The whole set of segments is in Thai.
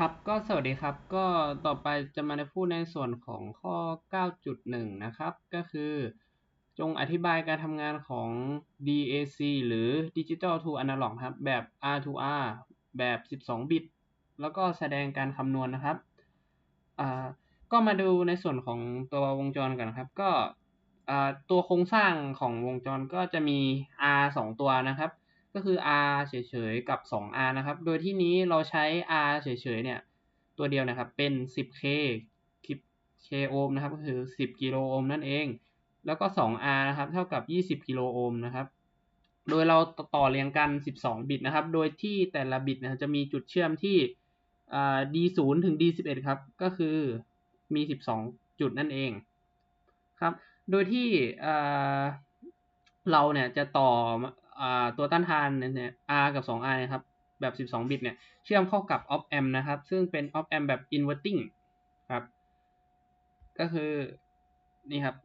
ครับ ก็สวัสดีครับ ก็ต่อไปจะมาพูดในส่วนของข้อ 9.1 นะครับ ก็คือ จงอธิบายการทำงานของ DAC หรือ Digital to Analog ครับ แบบ R to R แบบ 12 บิต แล้วก็แสดงการคำนวณนะครับ อ่า ก็มาดูในส่วนของตัววงจรกันครับ ก็ อ่า ตัวโครงสร้างของวงจรก็จะมี R 2 ตัวนะครับ ก็คือ R เฉยๆกับ 2R นะครับ โดยที่นี้เราใช้ R เฉยๆเนี่ย ตัวเดียวนะครับ เป็น 10K 10K โอห์มนะครับ ก็คือ 10 กิโลโอห์มนั่นเอง แล้วก็ 2R นะครับ เท่ากับ 20 กิโลโอห์มนะครับ โดยเราต่อเรียงกัน 12 บิตนะครับ โดยที่แต่ละบิตนะจะมีจุดเชื่อมที่ D0 ถึง D11 ครับ ก็คือมี 12 จุดนั่นเองครับ โดยที่เราเนี่ยจะต่อ ตัวต้านทานเนี่ย R กับ 2R นี่ยครับ แบบ 12 บิตเนี่ย เชื่อมเข้ากับ op amp นะครับ ซึ่งเป็น op amp แบบ inverting ครับ ก็คือ นี่ครับ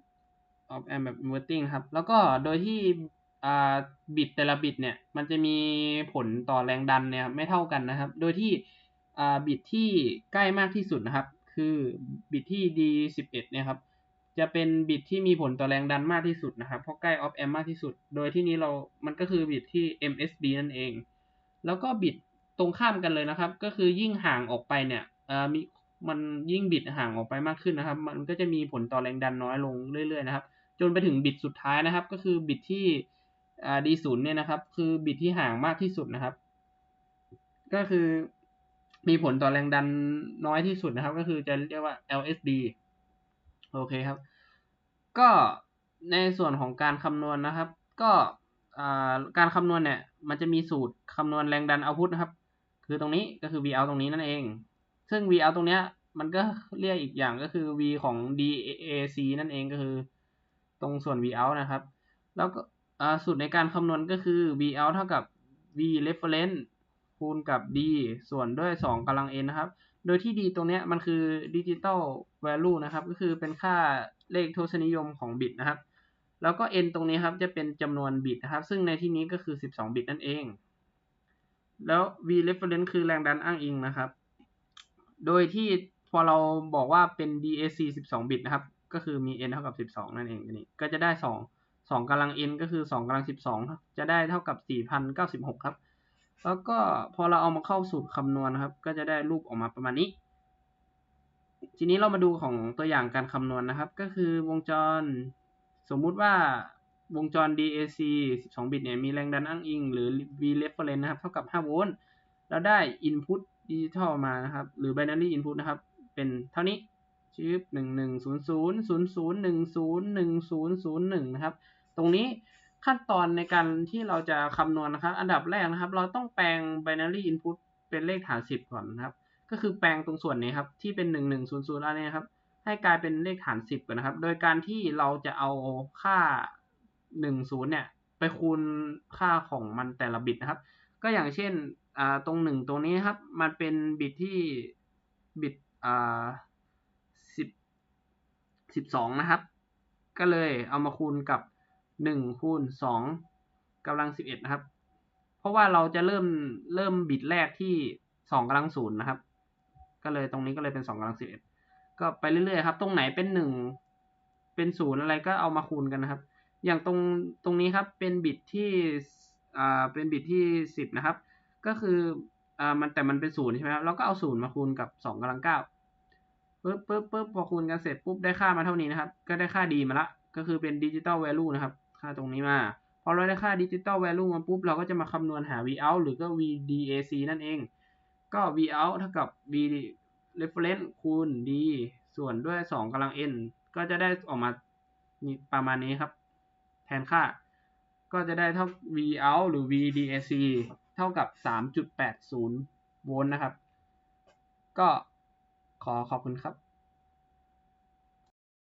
op amp แบบ inverting ครับ แล้วก็โดยที่บิตแต่ละบิตเนี่ย มันจะมีผลต่อแรงดันเนี่ยไม่เท่ากันนะครับ โดยที่บิตที่ใกล้มากที่สุดนะครับ คือบิตที่ D11 เนี่ยครับ จะเป็นบิตที่มีผลต่อแรงดันมากที่สุดนะครับเพราะใกล้ op amp มมากที่สุด โดยที่นี้เรามันก็คือบิตที่ MSB นั่นเอง แล้วก็บิตตรงข้ามกันเลยนะครับ ก็คือยิ่งห่างออกไปเนี่ยเอ่อมีมันยิ่งบิตห่างออกไปมากขึ้นนะครับ มันก็จะมีผลต่อแรงดันน้อยลงเรื่อยๆนะครับ จนไปถึงบิตสุดท้ายนะครับ ก็คือบิตที่อ่า D0 เนี่ยนะครับ คือบิตที่ห่างมากที่สุดนะครับ ก็คือมีผลต่อแรงดันน้อยที่สุดนะครับ ก็คือจะเรียกว่า LSD โอเคครับ ก็ในส่วนของการคำนวณนะครับ ก็การคำนวณเนี่ย มันจะมีสูตรคำนวณแรงดันเอาพุทนะครับ คือตรงนี้ก็คือ V out ตรงนี้นั่นเอง ซึ่ง V out ตรงเนี้ยมันก็เรียกอีกอย่างก็คือ V ของ DAC นั่นเองก็คือ ตรงส่วน V out นะครับ แล้วก็สูตรในการคำนวณก็คือ V out เท่ากับ V reference คูณกับ D ส่วนด้วย 2กำลัง n นะครับ โดยที่ D ตรงเนี้ยมันคือ digital value นะครับ ก็คือเป็นค่าเลขทศนิยมของบิตนะครับ แล้วก็ n ตรงนี้ครับจะเป็นจำนวนบิตนะครับ ซึ่งในที่นี้ก็คือ 12 บิตนั่นเอง แล้ว v reference คือแรงดันอ้างอิงนะครับ โดยที่พอเราบอกว่าเป็น DAC 12 บิตนะครับ ก็คือมี n เท่ากับ 12 นั่นเองนี่ก็จะได้ 2 2กำลัง n ก็คือ 2กำลัง 12 จะได้เท่ากับ 4,096 ครับ แล้วก็พอเราเอามาเข้าสูตรคำนวณนะครับ ก็จะได้รูปออกมาประมาณนี้ ทีนี้เรามาดูของตัวอย่างการคำนวณนะครับ ก็คือวงจรสมมุติว่าวงจร DAC 12 บิตเนี่ยมีแรงดันอ้างอิง หรือ V reference นะครับ เท่ากับ 5 โวลต์แล้วได้ input digital มานะครับ หรือ binary input นะครับ เป็นเท่านี้ชื่อ11000010101001 นะครับ ตรงนี้ ขั้นตอนในการที่เราจะคำนวณนะครับ อันดับแรกนะครับ เราต้องแปลง binary input เป็นเลขฐาน 10 ก่อนนะครับ ก็คือแปลงตรงส่วนนี้ครับ ที่เป็น 1100อะไรนะครับ ให้กลายเป็นเลขฐาน 10ก่อนนะครับ โดยการที่เราจะเอาค่า 10 เนี่ย ไปคูณค่าของมันแต่ละบิตนะครับ ก็อย่างเช่นตรง 1 ตรงนี้ครับ มันเป็นบิตที่บิตอ่า10 12นะครับ ก็เลยเอามาคูณกับ 1คูณ2กำลัง11นะครับ เพราะว่าเราจะเริ่มเริ่มบิตแรกที่2กำลัง0นย์นะครับ ก็เลยตรงนี้ก็เลยเป็น2กำลัง11ก็ไปเรื่อยๆครับ ตรงไหนเป็น1เป็น0อะไรก็เอามาคูณกันนะครับ อย่างตรงตรงนี้ครับเป็นบิตที่อ่าเป็นบิตที่10นะครับ ก็คืออ่ามันแต่มันเป็น0ใช่ไหมครับเราก็เอา0มาคูณกับ2กำลัง9ปึ๊บปึ๊บปึ๊บพอคูณกันเสร็จปุ๊บได้ค่ามาเท่านี้นะครับ ก็ได้ค่าดีมาละ ก็คือเป็นดิจิตอลแวลูนะครับ ค่าตรงนี้มา พอเราได้ค่าดิจิตอลแวลูมาปุ๊บ เราก็จะมาคำนวณหา v out หรือก็ VDAC นั่นเอง ก็ v out เท่ากับ v reference คูณ d ส่วนด้วย 2กำลัง n ก็จะได้ออกมามีประมาณนี้ครับ แทนค่า ก็จะได้เท่า v out หรือ VDAC เท่ากับ 3.80 โวลต์นะครับ ก็ขอขอบคุณครับ